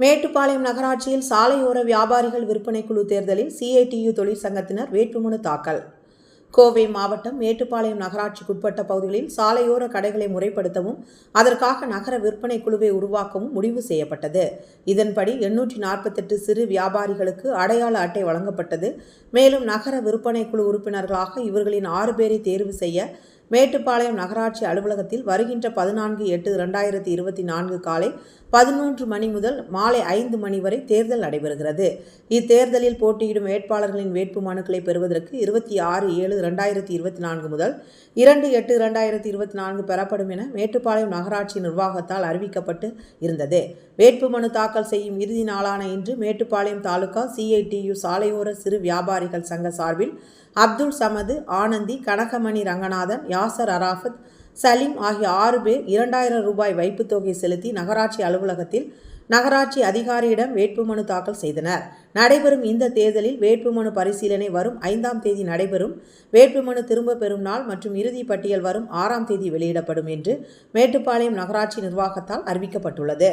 மேட்டுப்பாளையம் நகராட்சியில் சாலையோர வியாபாரிகள் விற்பனை குழு தேர்தலில் சிஐடியு தொழிற்சங்கத்தினர் வேட்புமனு தாக்கல். கோவை மாவட்டம் மேட்டுப்பாளையம் நகராட்சிக்குட்பட்ட பகுதிகளில் சாலையோர கடைகளை முறைப்படுத்தவும் அதற்காக நகர விற்பனை குழுவை உருவாக்கவும் முடிவு செய்யப்பட்டது. இதன்படி எண்ணூற்றி நாற்பத்தெட்டு சிறு வியாபாரிகளுக்கு அடையாள அட்டை வழங்கப்பட்டது. மேலும் நகர விற்பனை குழு உறுப்பினர்களாக இவர்களின் ஆறு பேரை தேர்வு செய்ய மேட்டுப்பாளையம் நகராட்சி அலுவலகத்தில் வருகின்ற பதினான்கு எட்டு இரண்டாயிரத்தி இருபத்தி நான்கு காலை பதினொன்று மணி முதல் மாலை ஐந்து மணி வரை தேர்தல் நடைபெறுகிறது. இத்தேர்தலில் போட்டியிடும் வேட்பாளர்களின் வேட்பு மனுக்களை பெறுவதற்கு இருபத்தி ஆறு ஏழு இரண்டாயிரத்தி இருபத்தி நான்கு முதல் இரண்டு எட்டு இரண்டாயிரத்தி இருபத்தி நான்கு பெறப்படும் என மேட்டுப்பாளையம் நகராட்சி நிர்வாகத்தால் அறிவிக்கப்பட்டு இருந்தது. வேட்பு மனு தாக்கல் செய்யும் இறுதி நாளான இன்று மேட்டுப்பாளையம் தாலுகா சிஐடியு சாலையோர சிறு வியாபாரிகள் சங்க சார்பில் அப்துல் சமது ஆனந்தி கனகமணி ரங்கநாதன் யாசர் அராஃபத் சலீம் ஆகிய ஆறு பேர் இரண்டாயிரம் ரூபாய் வைப்புத் தொகை செலுத்தி நகராட்சி அலுவலகத்தில் நகராட்சி அதிகாரியிடம் வேட்புமனு தாக்கல் செய்தனர். நடைபெறும் இந்த தேர்தலில் வேட்புமனு பரிசீலனை வரும் ஐந்தாம் தேதி நடைபெறும். வேட்புமனு திரும்ப பெறும் நாள் மற்றும் இறுதி பட்டியல் வரும் ஆறாம் தேதி வெளியிடப்படும் என்று மேட்டுப்பாளையம் நகராட்சி நிர்வாகத்தால் அறிவிக்கப்பட்டுள்ளது.